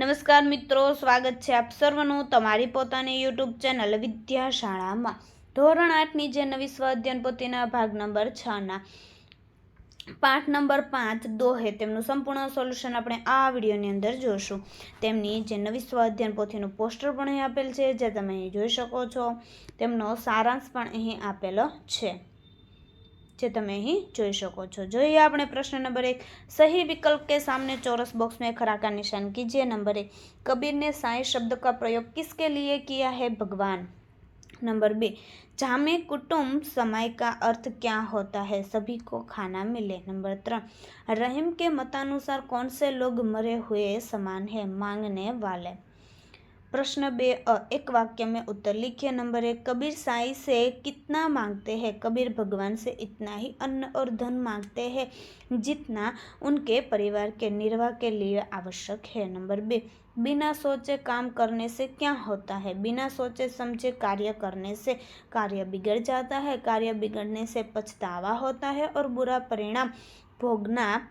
નમસ્કાર મિત્રો, સ્વાગત છે આપ સર્વનું તમારી પોતાની યુટ્યુબ ચેનલ વિદ્યાશાળામાં. ધોરણ આઠની જે નવી સ્વ અધ્યયન ભાગ નંબર છના. પાઠ નંબર પાંચ, દોહે. તેમનું સંપૂર્ણ સોલ્યુશન આપણે આ વિડીયોની અંદર જોશું. તેમની જે નવી સ્વ અધ્યયન પોથીનું પોસ્ટર પણ અહીં આપેલ છે, જે તમે અહીં જોઈ શકો છો. તેમનો સારાંશ પણ અહીં આપેલો છે. જે તમે અહીં જોઈ શકો છો. જોઈએ આપણે પ્રશ્ન નંબર એક, સહી વિકલ્પ કે સામને बॉक्स में खरा का निशान कीजिए नंबर एक कबीर ने साई शब्द का प्रयोग किसके लिए किया है भगवान नंबर बी जामे कुटुंब समय का अर्थ क्या होता है सभी को खाना मिले नंबर तरह रहीम के मतानुसार कौन से लोग मरे हुए समान है मांगने वाले प्रश्न बे अ, एक वाक्य में उत्तर लिखिए। नंबर एक, कबीर साई से कितना मांगते हैं? कबीर भगवान से इतना ही अन्न और धन मांगते हैं, जितना उनके परिवार के निर्वाह के लिए आवश्यक है। नंबर बे, बिना सोचे काम करने से क्या होता है? बिना सोचे समझे कार्य करने से कार्य बिगड़ जाता है। कार्य बिगड़ने से पछतावा होता है और बुरा परिणाम भोगना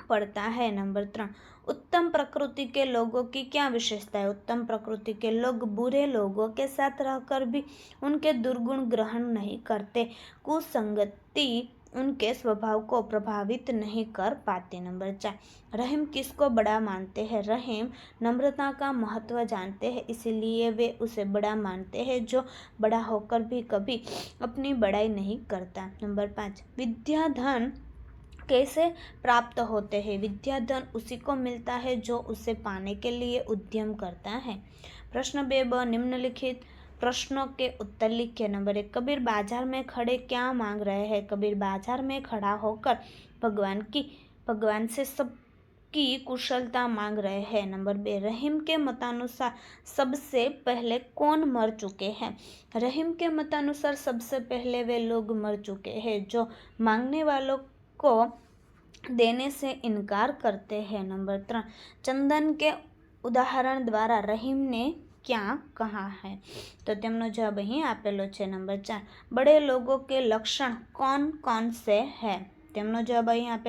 पड़ता है, नंबर त्रण उत्तम प्रकृति के लोगों की क्या विशेषता है? उत्तम प्रकृति के लोग बुरे लोगों के साथ रहकर भी उनके दुर्गुण ग्रहण नहीं करते। कुसंगति उनके स्वभाव को प्रभावित नहीं कर पाते, नंबर चार। रहीम किसको बड़ा मानते हैं? रहीम नम्रता का महत्व जानते हैं, इसलिए वे उसे बड़ा मानते हैं, जो बड़ा होकर भी कभी अपनी बड़ाई नहीं करता। नंबर पाँच विद्या धन कैसे प्राप्त होते हैं? विद्या धन उसी को मिलता है जो उसे पाने के लिए उद्यम करता है। प्रश्न बे ब, निम्नलिखित प्रश्नों के उत्तर लिखिए नंबर एक, कबीर बाज़ार में खड़े क्या मांग रहे हैं? कबीर बाज़ार में खड़ा होकर भगवान की, भगवान से सब की कुशलता मांग रहे हैं। नंबर बे, रहीम के मतानुसार सबसे पहले कौन मर चुके हैं? रहीम के मतानुसार सबसे पहले वे लोग मर चुके हैं जो मांगने वालों को देने से इनकार करते हैं, नंबर तीन। चंदन के उदाहरण द्वारा रहीम ने क्या कहा है? तो जवाब अँ आप नंबर चार बड़े लोगों के लक्षण कौन कौन से है? जवाब अँ आप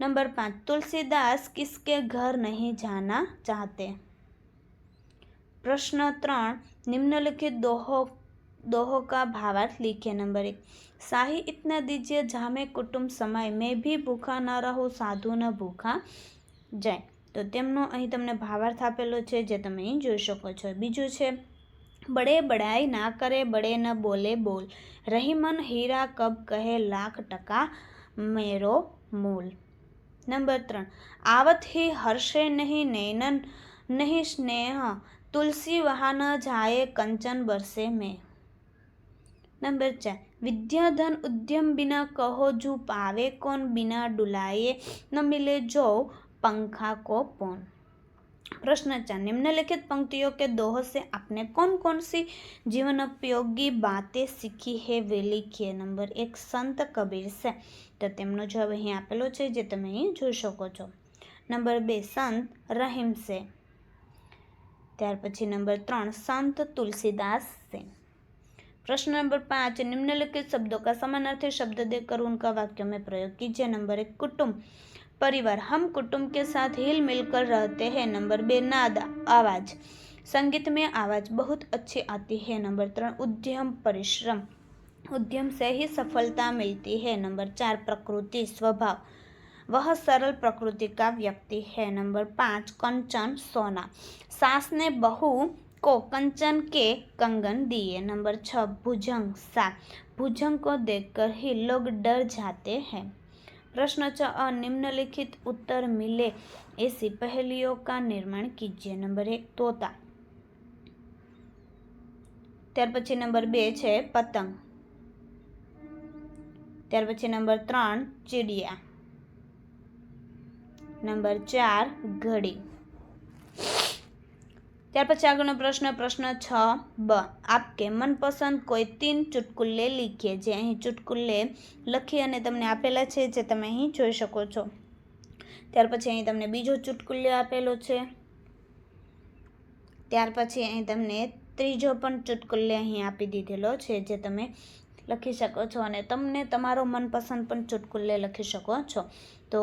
नंबर पाँच तुलसीदास किसके घर नहीं जाना चाहते प्रश्न त्र निम्नलिखित दोहों दोहो का भावार्थ लिखिए नंबर एक शाही इतना दीजिए जहाँ में कुटुंब समय में भी ભૂખા ન રહું સાધુ ન ભૂખા જાય તો તેમનો અહીં તમને ભાવાર્થ આપેલો છે જે તમે અહીં જોઈ શકો છો બીજું છે બડે બડાઈ ના કરે બડે ન બોલે બોલ રહીમન હીરા કબ કહે લાખ ટકા મેરો મૂલ નંબર ત્રણ આવત ही હર્ષે નહીં નૈનન નહીં સ્નેહ તુલસી વહા ન જાય કંચન બરસે મેં नंबर चार विद्याधन उद्यम बिना कहो जू पावे कौन बिना डुलाए न मिले जो पंखा को पौन प्रश्न चार निम्नलिखित पंक्तियों के दोह से आपने कौन कौन सी जीवन उपयोगी बातें सीखी है वे लिखिए नंबर एक संत कबीर से તો તેમનો જવાબ અહીં આપેલો છે જે તમે અહીં જોઈ શકો છો નંબર બે સંત રહીમ સે ત્યાર પછી નંબર ત્રણ સંત तुलसीदास से प्रश्न नंबर पाँच, निम्नलिखित शब्दों का समानार्थी शब्द देकर उनका वाक्यों में प्रयोग कीजिए। नंबर एक, कुटुंब। परिवार, हम कुटुंब के साथ हिल मिलकर रहते हैं। नंबर बे, नाद, आवाज़। संगीत में आवाज़ बहुत अच्छी आती है। नंबर तीन उद्यम, परिश्रम। उद्यम से ही सफलता मिलती है। नंबर चार, प्रकृति, स्वभाव। वह सरल प्रकृति का व्यक्ति है। नंबर पाँच, कंचन, सोना। सास ने बहू को कंचन के कंगन दिए नंबर छः भुजंग सा भुजंग को देखकर ही लोग डर जाते हैं प्रश्न छ निम्नलिखित उत्तर मिले ऐसी पहेलियों का निर्माण कीजिए नंबर एक तोता ત્યાર પછી નંબર બે છે પતંગ ત્યાર પછી નંબર ત્રણ ચીડિયા નંબર ચાર ઘડી ત્યાર પછી આગળનો પ્રશ્ન પ્રશ્ન છ, બ. આપકે મનપસંદ કોઈ તીન ચુટકુલ્લે લીખીએ, જે અહીં ચુટકુલ્લે લખી અને તમને આપેલા છે, જે તમે અહીં જોઈ શકો છો. ત્યાર પછી અહીં તમને બીજો ચુટકુલ્લે આપેલો છે. ત્યાર પછી અહીં તમને ત્રીજો પણ ચુટકુલ્લે અહીં આપી દીધેલો છે, જે તમે લખી શકો છો અને તમને તમારો મનપસંદ પણ ચુટકુલ્લે લખી શકો છો. તો